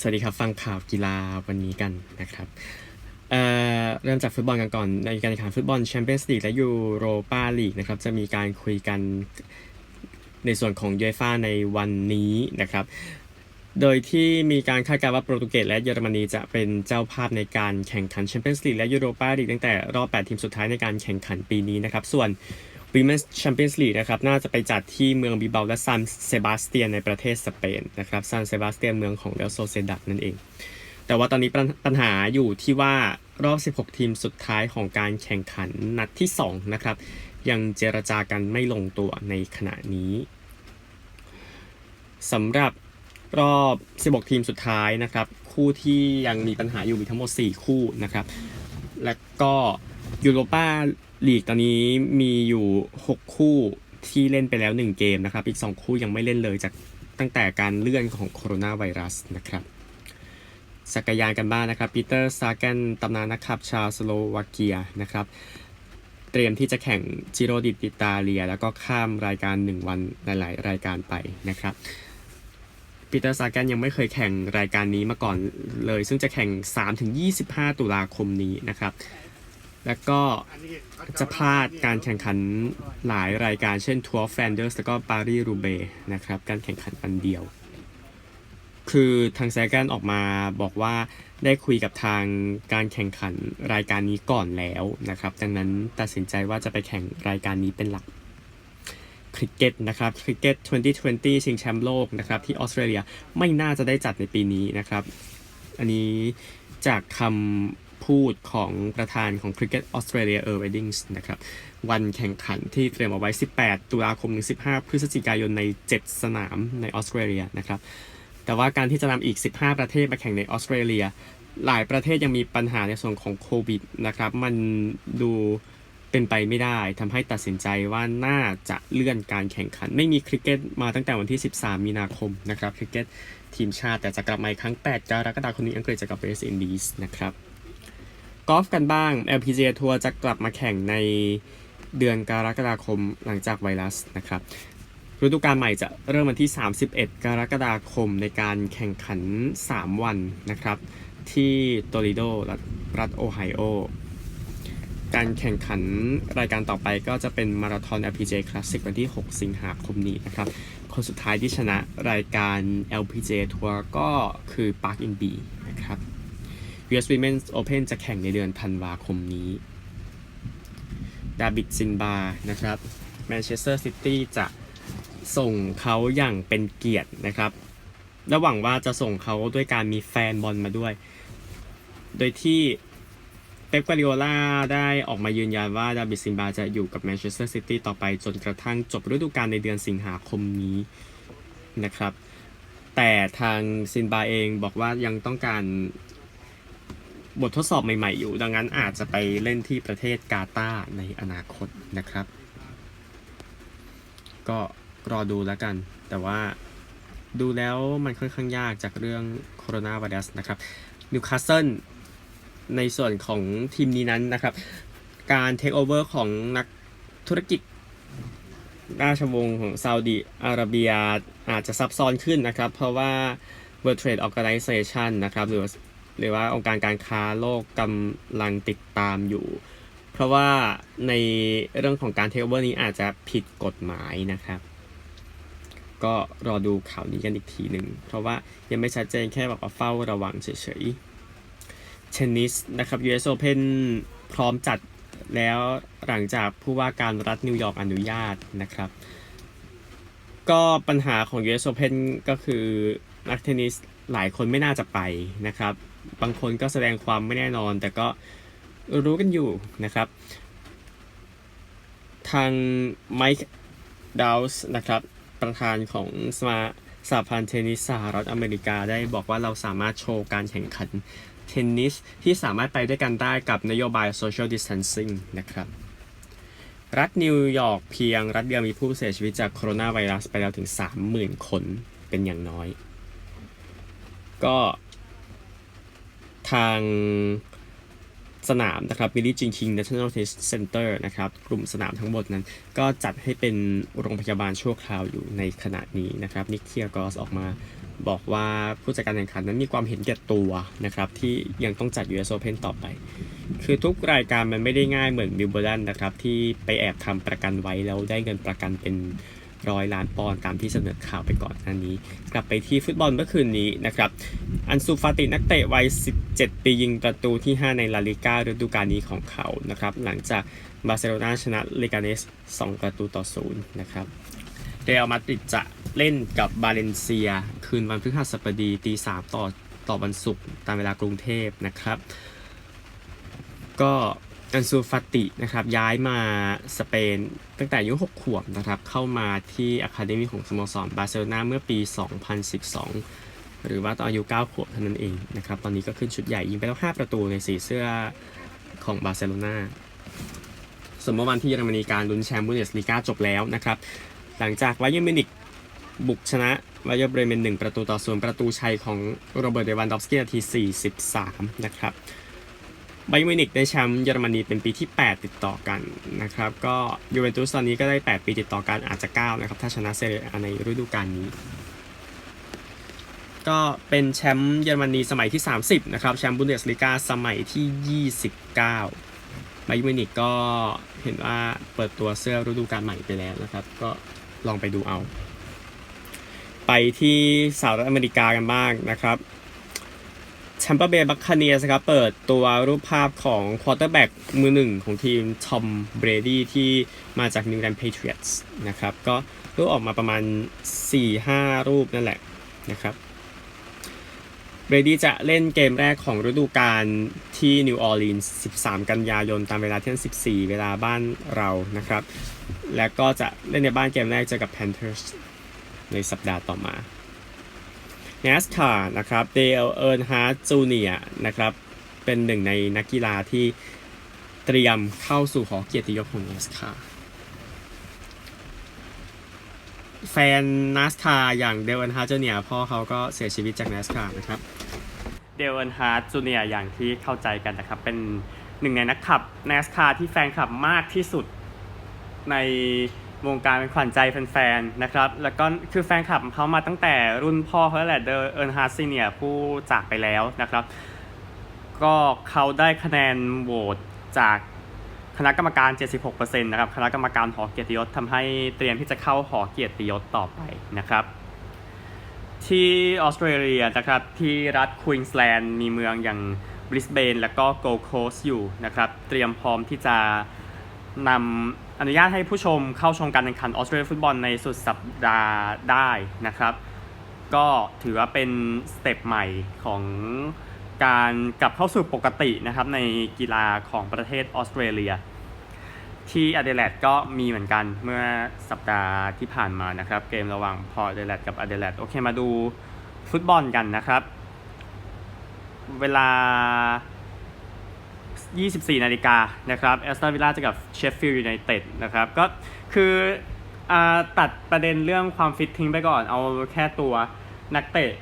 สวัสดีครับ ฟังข่าวกีฬาวันนี้กันนะครับเเริ่มจากฟุตบอลกันก่อน ในการแข่งขันฟุตบอลแชมเปี้ยนส์ลีกและยูโรปาลีกนะครับจะมีการคุยกันในส่วนของยูฟ่าในวันนี้นะครับ โดยที่มีการคาดการณ์ว่าโปรตุเกสและเยอรมนีจะเป็นเจ้าภาพในการแข่งขันแชมเปี้ยนส์ลีกและยูโรปาลีกตั้งแต่รอบ 8 ทีมสุดท้ายในการแข่งขันปีนี้นะครับ ส่วน Women's Champions League นะครับน่าจะไปจัดที่เมืองบิเบาและซานเซบาสเตียนในประเทศสเปนนะครับซานเซบาสเตียนเมืองของเรอัลโซเซดัดนั่นเอง แต่ว่าตอนนี้ปัญปัญหาอยู่ที่ว่ารอบ 16 ทีมสุดท้ายของการแข่งขันนัดที่ 2 นะครับ ยังเจรจากันไม่ลงตัวในขณะนี้สำหรับรอบ 16 ทีมสุดท้ายนะครับ คู่ที่ยังมีปัญหาอยู่มีทั้งหมด 4 คู่นะครับ และก็ยูโรปา ลีกตอนนี้มีอยู่ 6 คู่ที่เล่นไปแล้ว 1 เกมนะครับ อีก 2 คู่ยังไม่เล่นเลยจากตั้งแต่การเลื่อนของโคโรนาไวรัสนะครับสักยานกันบ้างนะครับปีเตอร์ซาแกนตำนานนักขับชาวสโลวาเกียนะครับ เตรียมที่จะแข่งจิโรดิติตาเลีย แล้วก็ข้ามรายการ 1 วันหลาย ๆ รายการไปนะครับปีเตอร์ซาแกนยังไม่เคยแข่งรายการนี้มาก่อนเลย ซึ่งจะแข่ง 3-25 ตุลาคมนี้นะครับ แล้วก็จะพลาดการแข่งขันหลายรายการเช่นทัวร์แฟนเดอร์สแล้วก็ปารีสรูเบนะครับการแข่งขันวันเดียว คือทางแซแกนออกมาบอกว่าได้คุยกับทางการแข่งขันรายการนี้ก่อนแล้วนะครับ ดังนั้นตัดสินใจว่าจะไปแข่งรายการนี้เป็นหลักคริกเก็ตนะครับคริกเก็ต 2020 ชิงแชมป์โลกนะครับที่ออสเตรเลียไม่น่าจะได้จัดในปีนี้นะครับ อันนี้จากคำ พูดของประธานของ Cricket Australia Earl Weddings นะครับวันแข่งขันที่เตรียมเอาไว้ 18 ตุลาคมถึง 15 พฤศจิกายนใน 7 สนามในออสเตรเลียนะครับแต่ว่าการที่จะนำอีก 15 ประเทศมาแข่งในออสเตรเลีย หลายประเทศยังมีปัญหาในส่วนของโควิดนะครับมันดูเป็นไปไม่ได้ทำให้ตัดสินใจว่าน่าจะเลื่อนการแข่งขัน ไม่มีคริกเก็ตมาตั้งแต่วันที่ 13 มีนาคมนะครับคริกเก็ตทีมชาติแต่จะกลับมาอีกครั้ง 8 กรกฎาคมนี้อังกฤษจะกลับเวสต์อินดีสนะครับ กอล์ฟกันบ้าง LPGA ทัวร์จะกลับมาแข่งในเดือนกรกฎาคมหลังจากไวรัสนะครับฤดูกาลใหม่จะเริ่มวันที่ 31 กรกฎาคมในการแข่งขัน 3 วันนะครับ ที่โตริโดรัฐรัฐโอไฮโอ การแข่งขันรายการต่อไปก็จะเป็นมาราธอน LPGA Classic วันที่ 6 สิงหาคมนี้นะครับ คนสุดท้ายที่ชนะรายการ LPGA ทัวร์ก็คือ Park in B นะครับ US Women's Open จะแข่งในเดือนธันวาคมนี้ ดาบิดซินบา นะครับแมนเชสเตอร์ซิตี้จะส่งเขาอย่างเป็นเกียรตินะครับ และหวังว่าจะส่งเขาด้วยการมีแฟนบอลมาด้วย โดยที่เป๊ปกวาดิโอลาได้ออกมายืนยันว่าดาบิดซินบาจะอยู่กับแมนเชสเตอร์ซิตี้ต่อไปจนกระทั่งจบฤดูกาลในเดือนสิงหาคมนี้นะครับ แต่ทางซินบาเองบอกว่ายังต้องการ บททดสอบใหม่ ๆ อยู่ ดังนั้นอาจจะไปเล่นที่ประเทศกาตาร์ในอนาคตนะครับ ก็รอดูแล้วกัน แต่ว่าดูแล้วมันค่อนข้างยากจากเรื่องโคโรนาไวรัสนะครับนิวคาสเซิลในส่วนของทีมนี้นั้นนะครับ การเทคโอเวอร์ของนักธุรกิจราชวงศ์ของซาอุดีอาระเบียอาจจะซับซ้อนขึ้นนะครับ เพราะว่า World Trade Organization นะครับ หรือ หรือว่าองค์การการค้าโลกกำลังติดตามอยู่ เพราะว่าในเรื่องของการเทคโอเวอร์นี้อาจจะผิดกฎหมายนะครับ ก็รอดูข่าวนี้กันอีกทีหนึ่ง เพราะว่ายังไม่ชัดเจนแค่แบบว่าเฝ้าระวังเฉยๆเทนนิสนะครับ US Open พร้อมจัดแล้วหลังจากผู้ว่าการรัฐนิวยอร์กอนุญาตนะครับ ก็ปัญหาของ US Open ก็คือนักเทนนิสหลายคนไม่น่าจะไปนะครับ บางคนก็แสดงความไม่แน่นอน แต่ก็รู้กันอยู่นะครับ ทางไมค์ดาวส์นะครับ ประธานของสมาสหพันธ์เทนนิสสหรัฐอเมริกาได้บอกว่าเราสามารถโชว์การแข่งขันเทนนิสที่สามารถไปด้วยกันได้กับนโยบาย social distancing นะครับ รัฐนิวยอร์กเพียงรัฐเดียวมีผู้เสียชีวิตจากโคโรนาไวรัสไปแล้วถึง 30,000 คนเป็นอย่างน้อย ก็ ทางสนามนะครับ Billie Jean King National Tennis Center นะครับ กลุ่มสนามทั้งหมดนั้น ก็จัดให้เป็นโรงพยาบาลชั่วคราวอยู่ในขณะนี้นะครับ นิกเคียกอสออกมาบอกว่าผู้จัดการแข่งขันนั้นมีความเห็นแก่ตัวนะครับ ที่ยังต้องจัด US Open ต่อไป คือทุกรายการมันไม่ได้ง่ายเหมือนวิลเบอร์ดันนะครับ ที่ไปแอบทำประกันไว้แล้วได้เงินประกันเป็น ร้อยล้านปอนด์ตามที่เสนอข่าวไปก่อนหน้านี้ กลับไปที่ฟุตบอลเมื่อคืนนี้นะครับ อันซูฟาตินักเตะวัย 17 ปียิงประตูที่ 5 ในลาลิก้าฤดูกาลนี้ของเขานะครับ หลังจากบาร์เซโลนาชนะเลกาเนส 2 ประตูต่อ 0 นะครับเรอัลมาดริดจะเล่นกับบาเลนเซีย คืนวันพฤหัสบดีตี3ต่อต่อวันศุกร์ตามเวลากรุงเทพนะครับ ก็ อันซูฟาตินะครับย้ายมาสเปนตั้งแต่อายุ6ขวบนะครับเข้ามาที่อะคาเดมีของสโมสรบาร์เซโลนาเมื่อปี 2012 หรือว่าตอนอายุ 9 ขวบเท่านั้นเองนะครับตอนนี้ก็ขึ้นชุดใหญ่ยิงไปแล้ว 5 ประตูในสีเสื้อของบาร์เซโลนาส่วนเมื่อวันที่เยอรมนีการลุ้นแชมป์บุนเดสลีกาจบแล้วนะครับหลังจากไวเยอร์มินิกบุกชนะไวเยอร์เบรเมน1ประตูต่อศูนย์ประตูชัยของโรเบิร์ตเดวันดอฟสกี้นาที 43 นะครับ ไบมิวนิกได้แชมป์เยอรมนีเป็นปีที่ 8 ติดต่อกันนะครับ ก็ยูเวนตุสตอนนี้ก็ได้ 8 ปีติดต่อกันอาจจะ 9 นะครับ ถ้าชนะเซเรียในฤดูกาลนี้ ก็เป็นแชมป์เยอรมนีสมัยที่ 30 นะครับ แชมป์บุนเดสลีกาสมัยที่ 29ไบมิวนิกก็เห็นว่าเปิดตัวเสื้อฤดูกาลใหม่ไปแล้วนะครับ ก็ลองไปดูเอา ไปที่สหรัฐอเมริกากันบ้างนะครับ แชมเปอร์เบย์บัคคาเนียสครับเปิดตัวรูปภาพของควอเตอร์แบ็กมือหนึ่งของทีมทอมเบรดี้ที่มาจากนิวแลนด์เพเทรียสนะครับก็รูปออกมาประมาณ 4-5 รูปนั่นแหละนะครับเบรดี้จะเล่นเกมแรกของฤดูกาลที่นิวออร์ลีนส์13 กันยายนตามเวลาเที่ยง14 เวลาบ้านเรานะครับ และก็จะเล่นในบ้านเกมแรกเจอกับ Panthers ในสัปดาห์ต่อมา NASCAR นะครับ Dale Earnhardt Jr. นะครับเป็นหนึ่งในนักกีฬาที่เตรียมเข้าสู่หอเกียรติยศของ NASCAR แฟน NASCAR อย่าง Dale Earnhardt Jr. พ่อเขาก็เสียชีวิตจาก NASCAR นะครับ Dale Earnhardt Jr. อย่างที่เข้าใจกันนะครับ เป็นหนึ่งในนักขับ NASCAR ที่แฟนคลับมากที่สุดใน วงการเป็นขวัญใจแฟนๆนะครับ แล้วก็คือแฟนคลับเขามาตั้งแต่รุ่นพ่อเขาแล้วแหละเดอเอิร์นฮาร์ซีเนียผู้จากไปแล้วนะครับ ก็เขาได้คะแนนโหวตจากคณะกรรมการ 76%นะครับ คณะกรรมการหอเกียรติยศทำให้เตรียมที่จะเข้าหอเกียรติยศต่อไปนะครับ ที่ออสเตรเลียนะครับ ที่รัฐควีนสแลนด์มีเมืองอย่างบริสเบนและก็โกลโคสอยู่นะครับ เตรียมพร้อมที่จะนำ อนุญาตให้ผู้ชมเข้าชมการแข่งขันออสเตรเลียฟุตบอลในสุดสัปดาห์ได้นะครับ ก็ถือว่าเป็นสเต็ปใหม่ของการกลับเข้าสู่ปกตินะครับในกีฬาของประเทศออสเตรเลีย ที่อเดเลดก็มีเหมือนกันเมื่อสัปดาห์ที่ผ่านมานะครับ เกมระหว่างพอร์ตอเดเลดกับอเดเลดโอเคมาดูฟุตบอลกันนะครับ เวลา 24 นาฬิกานะครับแอสตันวิลล่าจะกับเชฟฟิลด์ยูไนเต็ดนะครับก็คืออตัดประเด็นเรื่องความฟิตทิ้งไปก่อน เอาแค่ตัวนักเตะ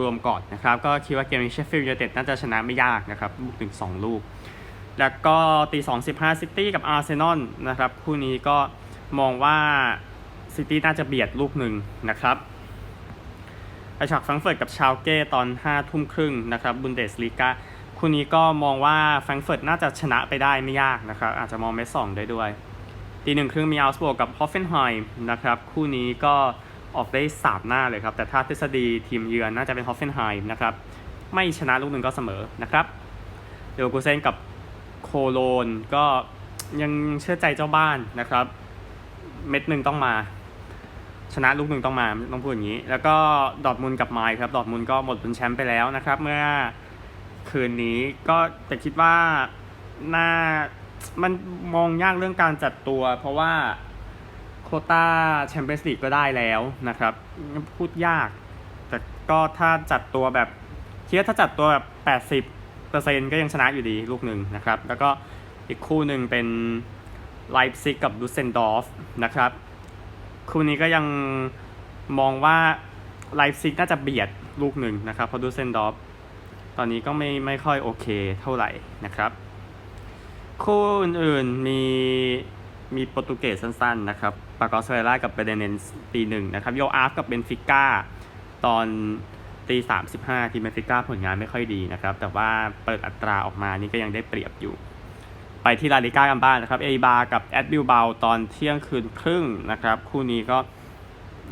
รวมๆก่อนนะครับ ก็คิดว่าเกมนี้เชฟฟิลด์ยูไนเต็ดน่าจะชนะไม่ยากนะครับลูกถึง2ลูก แล้วก็ตี2.15ซิตี้กับอาร์เซนอลนะครับคู่นี้ก็มองว่าซิตี้น่าจะเบียดลูกหนึ่งนะครับไอชักฟังเฟิร์ตกับชาวเก้ตอน5ทุ่มครึ่งนะครับบุนเดสลีกา คู่นี้ก็มองว่าแฟรงก์เฟิร์ตน่าจะชนะไปได้ไม่ยากนะครับ อาจจะมองเมสสองได้ด้วย ตีหนึ่งครึ่งมีอัลสบวกกับฮอฟเฟนไฮม์นะครับ คู่นี้ก็ออกได้สามหน้าเลยครับ แต่ถ้าทฤษฎีทีมเยือนน่าจะเป็นฮอฟเฟนไฮม์นะครับ ไม่ชนะลูกหนึ่งก็เสมอนะครับเดี๋ยวกูเซนกับโคโลนก็ยังเชื่อใจเจ้าบ้านนะครับ เม็ดหนึ่งต้องมา ชนะลูกหนึ่งต้องมาต้องพูดอย่างนี้ แล้วก็ดอร์ทมุนกับไมค์ครับดอร์ทมุนก็หมดเป็นแชมป์ไปแล้วนะครับ เมื่อ คืนนี้ก็แต่คิดว่าน่ามันมองยากเรื่องการจัดตัว เพราะว่าโคต้าแชมเปี้ยนส์ลีกก็ได้แล้วนะครับ พูดยาก แต่ก็ถ้าจัดตัวแบบคิดว่าถ้าจัดตัวแบบ 80เปอร์เซ็นก็ยังชนะอยู่ดีลูกหนึ่งนะครับ แล้วก็อีกคู่หนึ่งเป็นไลป์ซิกกับดูเซนดอฟนะครับ คู่นี้ก็ยังมองว่าไลป์ซิกน่าจะเบียดลูกหนึ่งนะครับเพราะดูเซนดอฟ ตอนนี้ก็ไม่ไม่ค่อยโอเคเท่าไหร่นะครับ คู่อื่นๆมีมีโปรตุเกสสั้นๆนะครับปากอสเวล่ากับเบเดเนนตีหนึ่งนะครับโยอาร์ฟกับเบนฟิก้าตอนตีสามสิบห้าทีมเบนฟิก้าผลงานไม่ค่อยดีนะครับ แต่ว่าเปิดอัตราออกมานี่ก็ยังได้เปรียบอยู่ ไปที่ลาลิก้ากันบ้างนะครับเอบากับแอดบิลเบาตอนเที่ยงคืนครึ่งนะครับ คู่นี้ก็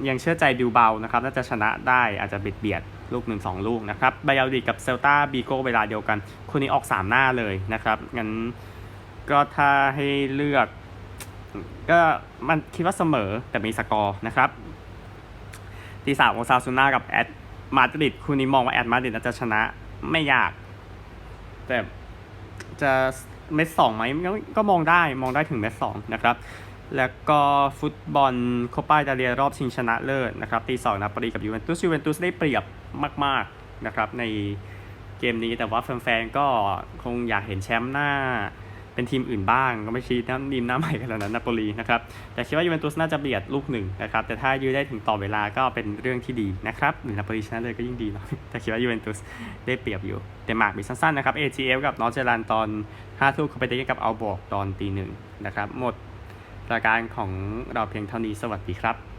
ยังเชื่อใจบิลเบานะครับ น่าจะชนะได้อาจจะเบียดเบียด ลูกหนึ่งสองลูกนะครับไบยาดิกับเซลตาบีโก้เวลาเดียวกันคู่นี้ออกสามหน้าเลยนะครับ งั้นก็ถ้าให้เลือก ก็มันคิดว่าเสมอแต่มีสกอร์นะครับตีสามของซาซูน่ากับแอดมาดริดคู่นี้มองว่าแอดมาดริดน่าจะชนะไม่ยาก แต่จะเม็ดสองไหมก็มองได้มองได้ถึงเม็ดสองนะครับ แล้วก็ฟุตบอลโคปาอิตาเลียรอบชิงชนะเลิศนะครับตีสองนาปลีกับยูเวนตุสยูเวนตุสได้เปรียบ มาก ๆนะครับ ในเกมนี้แต่ว่าแฟนๆก็คงอยากเห็นแชมป์หน้าเป็นทีมอื่นบ้าง ก็ไม่ชี้น้ำดีมหน้าใหม่ขนาดนั้นนาโปลีนะครับ แต่คิดว่ายูเวนตุสน่าจะเบียดลูกหนึ่งนะครับ แต่ถ้ายื้อได้ถึงต่อเวลาก็เป็นเรื่องที่ดีนะครับหรือนาโปลีชนะเลยก็ยิ่งดีเนาะแต่คิดว่ายูเวนตุสได้เปรียบอยู่เดนมาร์กมีสั้นๆนะครับ AGF กับนอร์เจร์แลนตอน5ทุ่มคอมเปติกับเอัลบอกตอนตีหนึ่งนะครับหมดรายการของเราเพียงเท่านี้สวัสดีครับ